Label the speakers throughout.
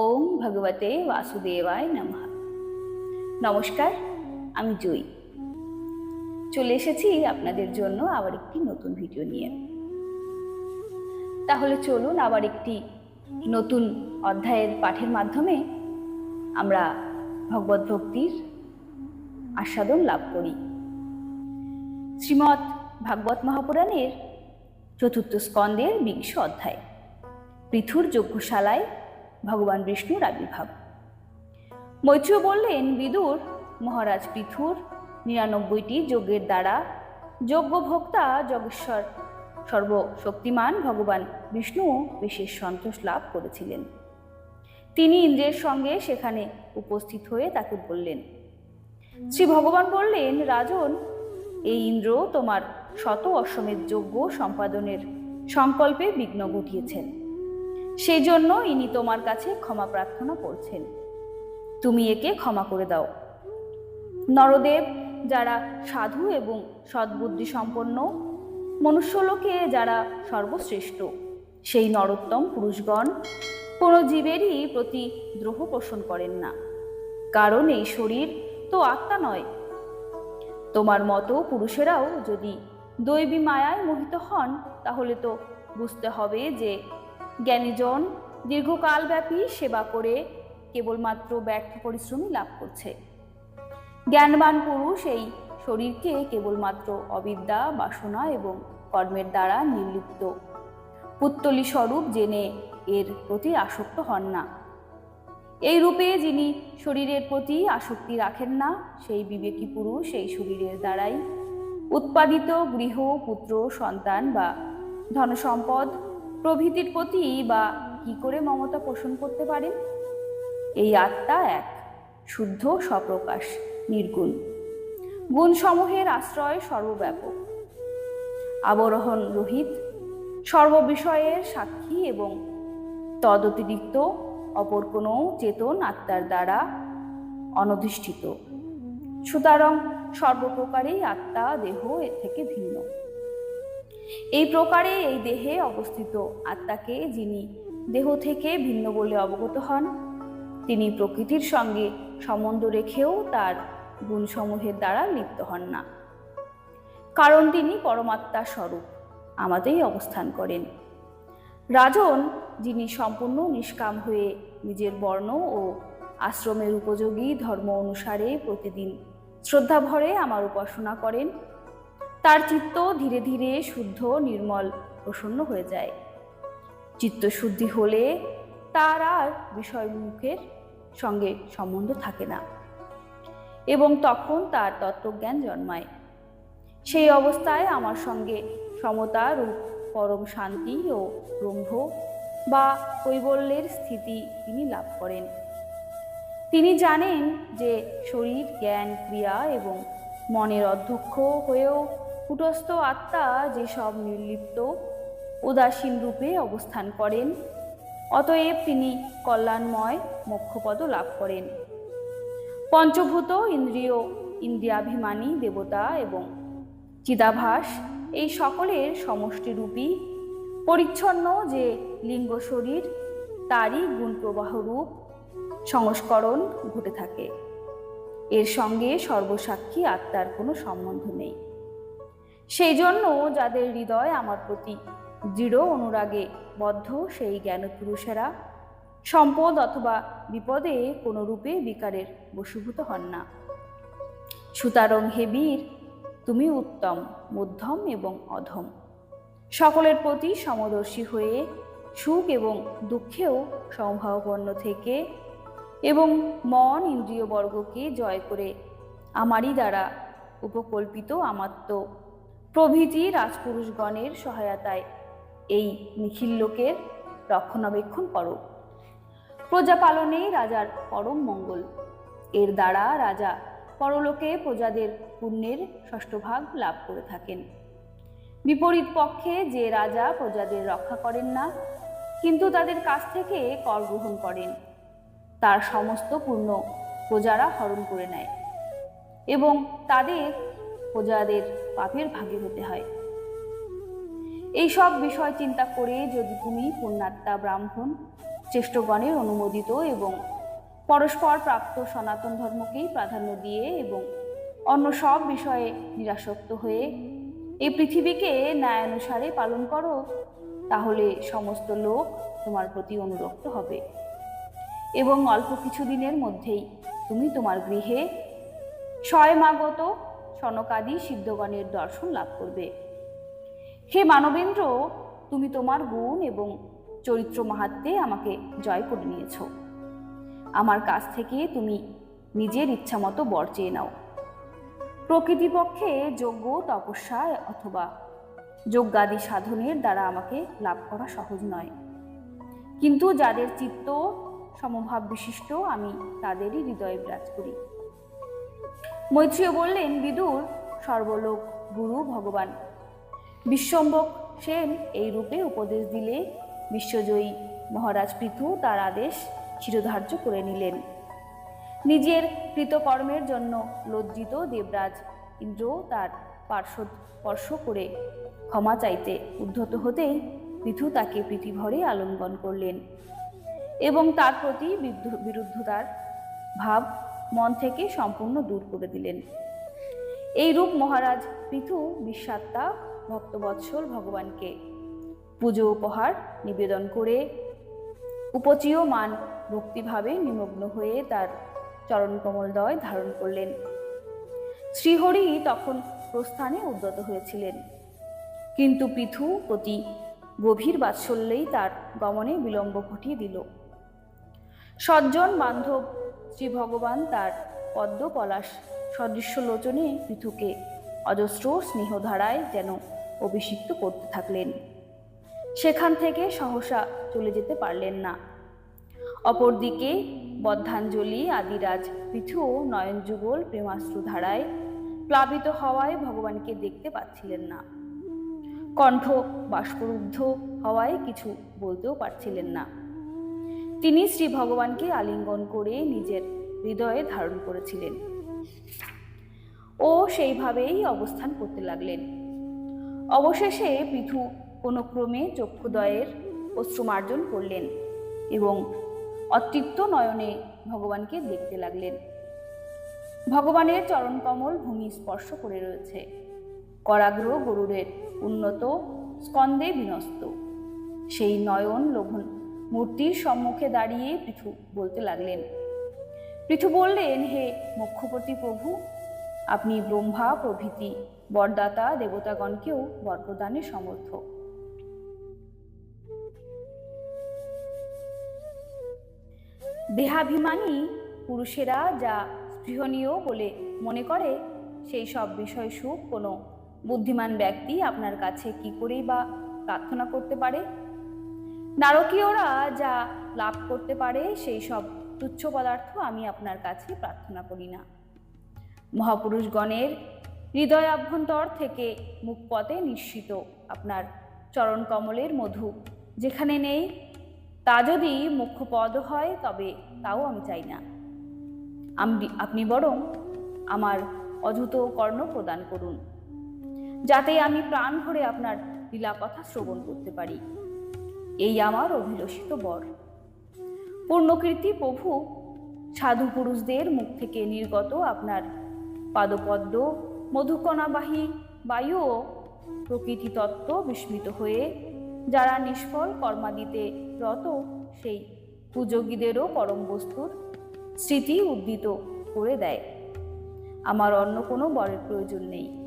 Speaker 1: ওম ভগবতে বাসুদেবায় নমঃ। নমস্কার, আমি জয়ী চলে এসেছি আপনাদের জন্য আবার একটি নতুন ভিডিও নিয়ে। তাহলে চলুন আবার একটি নতুন অধ্যায়ের পাঠের মাধ্যমে আমরা ভগবত ভক্তির আস্বাদন লাভ করি। শ্রীমৎ ভাগবত মহাপুরাণের চতুর্থ স্কন্দের বিংশ অধ্যায়, পৃথুর যজ্ঞশালায় ভগবান বিষ্ণুর আবির্ভাব। মৈত্রী বললেন, বিদুর, মহারাজ পৃথুর, নিরানব্বইটি যজ্ঞের দ্বারা যজ্ঞ ভোক্তা যজ্ঞেশ্বর সর্বশক্তিমান ভগবান বিষ্ণু বিশেষ সন্তোষ লাভ করেছিলেন। তিনি ইন্দ্রের সঙ্গে সেখানে উপস্থিত হয়ে তাকে বললেন, শ্রী ভগবান বললেন, রাজন, এই ইন্দ্র তোমার শত অশ্বমেধ যজ্ঞ সম্পাদনের সংকল্পে বিঘ্ন ঘটিয়েছেন। সেই জন্য ইনি তোমার কাছে ক্ষমা প্রার্থনা করছেন। তুমি একে ক্ষমা করে দাও। নরদেব, যারা সাধু এবং সদ্বুদ্ধি সম্পন্ন মনুষ্যলোকে যারা সর্বশ্রেষ্ঠ, সেই নরোত্তম পুরুষগণ কোনো জীবেরই প্রতি দ্রোহ পোষণ করেন না। কারণ এই শরীর তো আত্মা নয়। তোমার মতো পুরুষেরাও যদি দৈবী মায়ায় মোহিত হন, তাহলে তো বুঝতে হবে যে জ্ঞানীজন দীর্ঘকালব্যাপী সেবা করে কেবলমাত্র ব্যর্থ পরিশ্রমই লাভ করছে। জ্ঞানবান পুরুষ এই শরীরকে কেবলমাত্র অবিদ্যা, বাসনা এবং কর্মের দ্বারা নির্লিপ্ত। পুত্তলি স্বরূপ জেনে এর প্রতি আসক্ত হন না। এই রূপে যিনি শরীরের প্রতি আসক্তি রাখেন না, সেই বিবেকী পুরুষ এই শরীরের দ্বারাই উৎপাদিত গৃহ, পুত্র, সন্তান বা ধনসম্পদ প্রভৃতির প্রতি বা কি করে মমতা পোষণ করতে পারেন এই আত্মা এক, শুদ্ধ স্বপ্রকাশ নির্গুণ। গুণসমূহের আশ্রয় সর্বব্যাপক। আবরোহণ রহিত, সর্ববিষয়ের সাক্ষী এবং তদতিরিক্ত, অপর কোনো চেতন আত্মার দ্বারা অনধিষ্ঠিত। সুতরাং সর্বপ্রকারেই আত্মা দেহ এর থেকে ভিন্ন। এই প্রকারে এই দেহে অবস্থিত আত্মাকে যিনি দেহ থেকে ভিন্ন বলে অবগত হন, তিনি প্রকৃতির সঙ্গে সম্বন্ধ রেখেও তার গুণসমূহের দ্বারা লিপ্ত হন না। কারণ তিনি পরমাত্মার স্বরূপ আমাদেরই অবস্থান করেন। রাজন, যিনি সম্পূর্ণ নিষ্কাম হয়ে নিজের বর্ণ ও আশ্রমের উপযোগী ধর্ম অনুসারে প্রতিদিন শ্রদ্ধাভরে আমার উপাসনা করেন তার চিত্ত ধীরে ধীরে শুদ্ধ, নির্মল, প্রসন্ন হয়ে যায়। চিত্তশুদ্ধি হলে তার আর বিষয়মুখের সঙ্গে সম্বন্ধ থাকে না এবং তখন তার তত্ত্বজ্ঞান জন্মায়। সেই অবস্থায় আমার সঙ্গে সমতা, রূপ, পরম শান্তি ও ব্রহ্ম বা কৈবল্যের স্থিতি তিনি লাভ করেন। তিনি জানেন যে শরীর, জ্ঞান, ক্রিয়া এবং মনের অধ্যক্ষ হয়েও কুটস্থ আত্মা যেসব নির্লিপ্ত, উদাসীন রূপে অবস্থান করেন। অতএব তিনি কল্যাণময় মোক্ষপদ লাভ করেন। পঞ্চভূত ইন্দ্রিয়, ইন্দ্রিয়াভিমানী, দেবতা এবং চিদাভাস এই সকলের সমষ্টিরূপী পরিচ্ছন্ন যে লিঙ্গ শরীর, তারই গুণপ্রবাহ রূপ সংস্করণ ঘটে থাকে। এর সঙ্গে সর্বসাক্ষী আত্মার কোনো সম্বন্ধ নেই। সেই জন্য যাদের হৃদয় আমার প্রতি দৃঢ় অনুরাগে বদ্ধ, সেই জ্ঞানপুরুষেরা সম্পদ অথবা বিপদে কোনো রূপে বিকারের বশীভূত হন না। সুতারং হে বীর, তুমি উত্তম, মধ্যম এবং অধম। সকলের প্রতি সমদর্শী হয়ে সুখ এবং দুঃখেও সমভাবাপন্ন থেকে এবং মন ইন্দ্রিয় বর্গকে জয় করে আমারই দ্বারা উপকল্পিত আমাত্ম প্রভৃতি রাজপুরুষগণের সহায়তায় এই নিখিল লোকের রক্ষণাবেক্ষণ করো। প্রজা পালনেই রাজার পরম মঙ্গল। এর দ্বারা রাজা পরলোকে প্রজাদের পুণ্যের ষষ্ঠভাগ লাভ করে থাকেন। বিপরীত পক্ষে যে রাজা প্রজাদের রক্ষা করেন না, কিন্তু তাদের কাছ থেকে কর গ্রহণ করেন। তার সমস্ত পূর্ণ প্রজারা হরণ করে নেয় এবং তাদের প্রজাদের পাপের ভাগে হতে হয়। এই সব বিষয় চিন্তা করে যদি তুমি পুণ্যাত্মা ব্রাহ্মণ শ্রেষ্ঠগণের অনুমোদিত এবং পরস্পর প্রাপ্ত সনাতন ধর্মকেই প্রাধান্য দিয়ে এবং অন্য সব বিষয়ে নিরাসক্ত হয়ে এই পৃথিবীকে ন্যায়ানুসারে পালন করো, তাহলে সমস্ত লোক তোমার প্রতি অনুরক্ত হবে। এবং অল্প কিছুদিনের মধ্যেই তুমি তোমার গৃহে স্বয়মাগত সনকাদি সিদ্ধগণের দর্শন লাভ করবে। হে মানবেন্দ্র, তুমি তোমার গুণ এবং চরিত্র মাহাত্মে আমাকে জয় করে নিয়েছ। আমার কাছ থেকে তুমি নিজের ইচ্ছামতো বর চেয়ে নাও। প্রকৃতিপক্ষে যোগ্য তপস্যা অথবা যোগ্যাদি সাধনের দ্বারা আমাকে লাভ করা সহজ নয়। কিন্তু যাদের চিত্ত সমভাব বিশিষ্ট, আমি তাদেরই হৃদয়ে বিরাজ করি। মৈত্রীয় বললেন, বিদুর, সর্বলোক, গুরু, ভগবান। বিশ্বম্বক সেন এই রূপে উপদেশ দিলে বিশ্বজয়ী। মহারাজ পৃথু তার আদেশ চিরধার্য করে নিলেন। নিজের কৃতকর্মের জন্য লজ্জিত দেবরাজ ইন্দ্র তার পার্শ্ব স্পর্শ করে ক্ষমা চাইতে উদ্ধত হতেই পৃথু তাকে পৃথিভরে আলিঙ্গন করলেন এবং তার প্রতি বিরুদ্ধতার ভাব মন থেকে সম্পূর্ণ দূর করে দিলেন। এই রূপ মহারাজ পৃথু বিশ্বাত্মা ভক্তবৎসল ভগবানকে। পুজো উপহার নিবেদন করে উপচীয়মান ভক্তিভাবে নিমগ্ন হয়ে তার চরণকমলদয় ধারণ করলেন। শ্রীহরি তখন প্রস্থানে উদ্যত হয়েছিলেন। কিন্তু পৃথু প্রতি গভীর বাৎসল্যেই তার গমনে বিলম্ব ঘটিয়ে দিল। সজ্জন বান্ধব শ্রী ভগবান তার পদ্ম পলাশ সদৃশ্য লোচনে পৃথুকে অজস্র স্নেহধারায় যেন অভিষিক্ত করতে থাকলেন। সেখান থেকে সহসা চলে যেতে পারলেন না। অপরদিকে বদ্ধাঞ্জলি, আদিরাজ, পৃথু নয়নযুগল প্রেমাশ্রু ধারায় প্লাবিত হওয়ায় ভগবানকে দেখতে পাচ্ছিলেন না। কণ্ঠ বাষ্পরুদ্ধ হওয়ায় কিছু বলতেও পারছিলেন না। তিনি শ্রী ভগবানকে আলিঙ্গন করে নিজের হৃদয়ে ধারণ করেছিলেন। ও সেইভাবেই অবস্থান করতে লাগলেন। অবশেষে পৃথু কোনো ক্রমে চক্ষুদয়ের অশ্রুমার্জন করলেন এবং অতৃপ্ত নয়নে ভগবানকে দেখতে লাগলেন। ভগবানের চরণকমল ভূমি স্পর্শ করে রয়েছে। করাগ্র গরুরের উন্নত স্কন্দে বিনস্ত সেই নয়ন লোভন মূর্তির সম্মুখে দাঁড়িয়ে পৃথু বলতে লাগলেন পৃথু বললেন, হে মুখ্যপতি প্রভু, আপনি ব্রহ্মা প্রভৃতি বরদাতা দেবতাগণকেও বরপ্রদানে সমর্থ। দেহাভিমানী পুরুষেরা যা স্পৃহনীয় বলে মনে করে, সেই সব বিষয় সুখ কোনো বুদ্ধিমান ব্যক্তি আপনার কাছে কি করেই বা প্রার্থনা করতে পারে? নারকীয়রা যা লাভ করতে পারে, সেই সব তুচ্ছ পদার্থ আমি আপনার কাছে প্রার্থনা করি না। মহাপুরুষগণের হৃদয় অভ্যন্তর থেকে মুখপথে নিশ্চিত আপনার চরণ কমলের মধু যেখানে নেই, তা যদি মুখ্য পদ হয়, তবে তাও আমি চাই না। আপনি বরং আমার অযুত কর্ণ প্রদান করুন, যাতে আমি প্রাণ ভরে আপনার লীলা কথা শ্রবণ করতে পারি। এই আমার অভিলষিত বর। পূর্ণকীর্তি প্রভু সাধু পুরুষদের মুখ থেকে নির্গত আপনার পাদপদ্ম, মধুকণাবাহী বায়ুও প্রকৃতি তত্ত্ব বিস্মিত হয়ে, যারা নিষ্ফল কর্মাদিতে রত, সেই পূজকীদেরও পরম বস্তুর স্মৃতি উদ্দিত করে দেয়। আমার অন্য কোনো বরের প্রয়োজন নেই।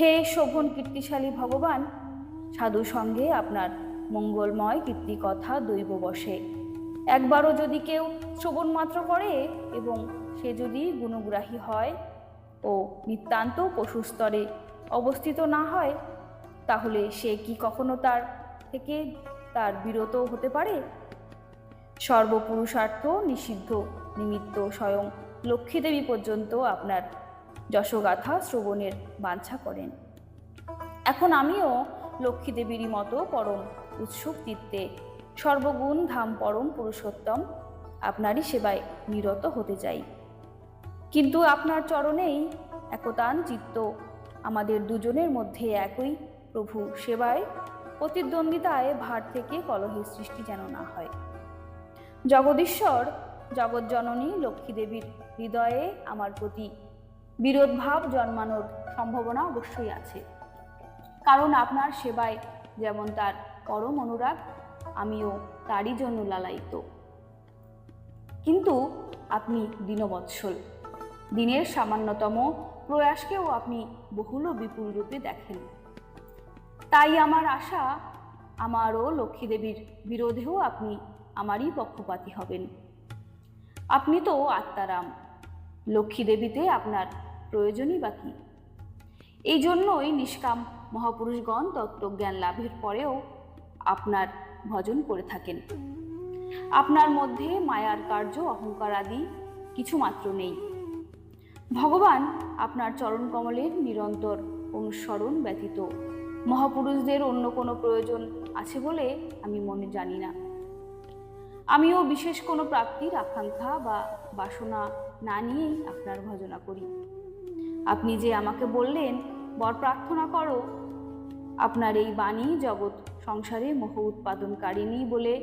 Speaker 1: হে শোভন কীর্তিশালী ভগবান সাধু সঙ্গে আপনার মঙ্গলময় কীর্তি কথা দৈব বসে। একবারও যদি কেউ শ্রবণ মাত্র করে এবং সে যদি গুণগ্রাহী হয় ও নিতান্ত পশুস্তরে অবস্থিত না হয়, তাহলে সে কি কখনো তার থেকে তার বিরত হতে পারে? সর্বপুরুষার্থ নিষিদ্ধ নিমিত্ত স্বয়ং লক্ষ্মীদেবী পর্যন্ত আপনার যশগাথা শ্রবণের বাঞ্ছা করেন। এখন আমিও লক্ষ্মীদেবীরই মতো পরম উৎসুক চিত্তে সর্বগুণ ধাম পরম পুরুষোত্তম, আপনারই সেবায় নিরত হতে চাই। কিন্তু আপনার চরণেই একতান চিত্ত, আমাদের দুজনের মধ্যে একই প্রভু সেবায়, প্রতিদ্বন্দ্বিতায় ভার থেকে কলহের সৃষ্টি যেন না হয়। জগদীশ্বর জগৎজননী লক্ষ্মী দেবীর হৃদয়ে আমার প্রতি বিরোধ ভাব জন্মানোর সম্ভাবনা অবশ্যই আছে। কারণ আপনার সেবায় যেমন তার পরম অনুরাগ, আমিও তারই জন্য লালায়িত। কিন্তু আপনি দীনবৎসল। দিনের সামান্যতম প্রয়াসকেও আপনি বহুল বিপুল রূপে দেখেন। তাই আমার আশা, আমারও লক্ষ্মী দেবীর বিরোধেও আপনি আমারই পক্ষপাতী হবেন। আপনি তো আত্মারাম লক্ষ্মী দেবীতে আপনার প্রয়োজনই বাকি। এই জন্যই নিষ্কাম মহাপুরুষগণ তত্ত্বজ্ঞান লাভের পরেও আপনার ভজন করে থাকেন। আপনার মধ্যে মায়ার কার্য, অহংকার আদি কিছু মাত্র নেই। ভগবান আপনার চরণ কমলের নিরন্তর অনুসরণ ব্যতীত। মহাপুরুষদের অন্য কোনো প্রয়োজন আছে বলে আমি মনে জানি না। আমিও বিশেষ কোনো প্রাপ্তির আকাঙ্ক্ষা বা বাসনা না নিয়েই আপনার ভজনা করি। আপনি যে আমাকে বললেন, বর প্রার্থনা করো আপনার এই বাণী জগৎ সংসারে মোহ উৎপাদনকারিণী বলে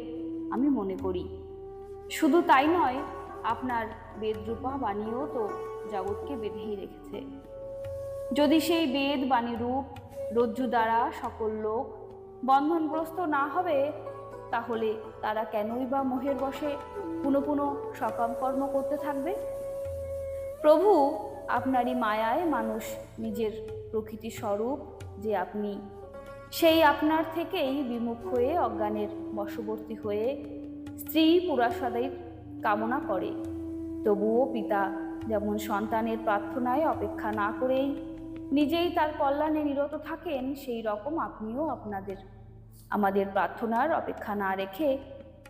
Speaker 1: আমি মনে করি। শুধু তাই নয়, আপনার বেদরূপা বাণীও তো জগৎকে বেঁধেই রেখেছে। যদি সেই বেদ বাণী রূপ রজ্জু দ্বারা সকল লোক বন্ধনগ্রস্ত না হবে, তাহলে তারা কেনই বা মোহের বসে পুনঃ সকাম কর্ম করতে থাকবে? প্রভু, আপনারই মায়ায় মানুষ নিজের প্রকৃতি স্বরূপ যে আপনি সেই আপনার থেকেই বিমুখ হয়ে অজ্ঞানের বশবর্তী হয়ে স্ত্রী পুরাসাদের কামনা করে। তবুও পিতা যেমন সন্তানের প্রার্থনায় অপেক্ষা না করেই নিজেই তার কল্যাণে নিরত থাকেন, সেই রকম আপনিও আপনাদের, আমাদের প্রার্থনার অপেক্ষা না রেখে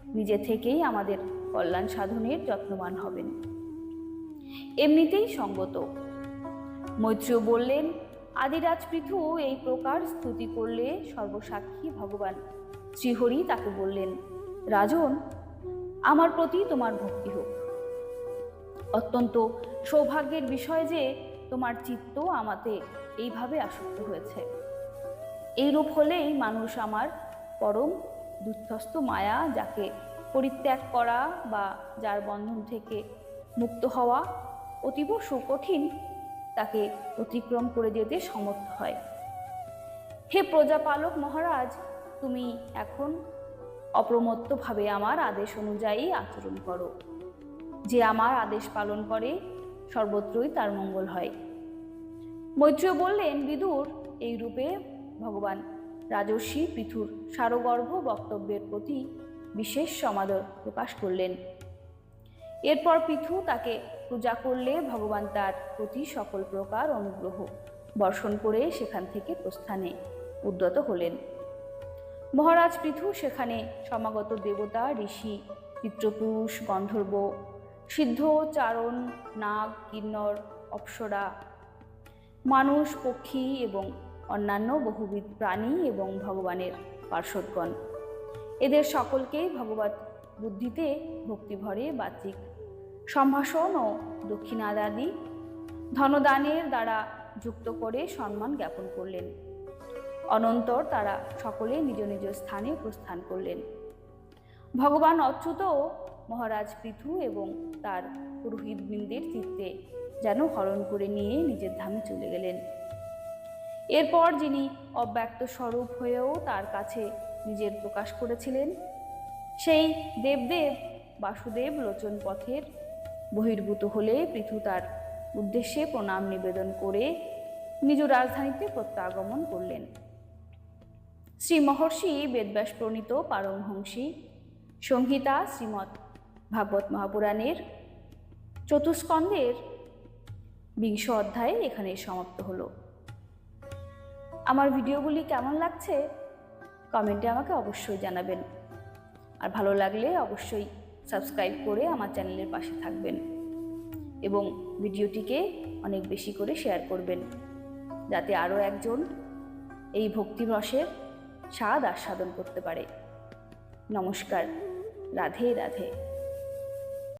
Speaker 1: নিজে থেকেই আমাদের কল্যাণ সাধনের যত্নবান হবেন। এমনিতেই সঙ্গত। মৈত্রীয় বললেন আদিরাজ পৃথু এই প্রকার স্তুতি করলে সর্বসাক্ষী ভগবান। শ্রীহরি তাকে বললেন, রাজন, আমার প্রতি তোমার ভক্তি হোক। অত্যন্ত সৌভাগ্যের বিষয় যে তোমার চিত্ত আমাতে এইভাবে আসক্ত হয়েছে। এইরূপ হলেই মানুষ আমার পরম দুঃস্থ মায়া যাকে পরিত্যাগ করা বা যার বন্ধন থেকে মুক্ত হওয়া অতীব সুকঠিন তাকে অতিক্রম করে যেতে সমর্থ হয়। হে প্রজাপালক মহারাজ, তুমি এখন অপ্রমত্তভাবে আমার আদেশ অনুযায়ী আচরণ করো। যে আমার আদেশ পালন করে, সর্বত্রই তার মঙ্গল হয়। মৈত্রীয় বললেন, বিদুর, এই রূপে ভগবান রাজস্বী পৃথুর সারগর্ভ বক্তব্যের প্রতি বিশেষ সমাদর প্রকাশ করলেন। এরপর পৃথু তাকে পূজা করলে ভগবান তার প্রতি সকল প্রকার অনুগ্রহ। বর্ষণ করে সেখান থেকে প্রস্থানে উদ্যত হলেন। মহারাজ পৃথু সেখানে সমাগত দেবতা, ঋষি, পিতৃপুরুষ, গন্ধর্ব, সিদ্ধ, চারণ, নাগ কিন্নর অপ্সরা, মানুষ, পক্ষী এবং অন্যান্য বহুবিধ প্রাণী এবং ভগবানের পার্শ্বদগণ। এদের সকলকেই ভগবত বুদ্ধিতে ভক্তিভরে বাচিক সম্ভাষণ ও দক্ষিণাদাদি ধনদানের দ্বারা যুক্ত করে সম্মান জ্ঞাপন করলেন। অনন্তর তারা সকলে নিজ নিজ স্থানে প্রস্থান করলেন। ভগবান অচ্যুত মহারাজ পৃথু এবং তার পুরোহিতবৃন্দের চিত্তে যেন হরণ করে নিয়ে নিজের ধামে চলে গেলেন। এরপর যিনি অব্যক্ত স্বরূপ হয়েও তার কাছে নিজের প্রকাশ করেছিলেন, সেই দেবদেব বাসুদেব লোচন পথের বহির্ভূত হলে পৃথু তার উদ্দেশ্যে প্রণাম নিবেদন করে নিজ রাজধানীতে প্রত্যাগমন করলেন। শ্রী মহর্ষি বেদব্যাস প্রণীত পারমহংসী, সংহিতা শ্রীমৎ ভাগবত মহাপুরাণের চতুষ্কন্দের বিংশ অধ্যায় এখানে সমাপ্ত হলো। আমার ভিডিওগুলি কেমন লাগছে? কমেন্টে আমাকে অবশ্যই জানাবেন। আর ভালো লাগলে অবশ্যই সাবস্ক্রাইব করে আমার চ্যানেলের পাশে থাকবেন এবং ভিডিওটিকে অনেক বেশি করে শেয়ার করবেন যাতে আরও একজন এই ভক্তিরসের স্বাদ আস্বাদন করতে পারে। নমস্কার, রাধে রাধে।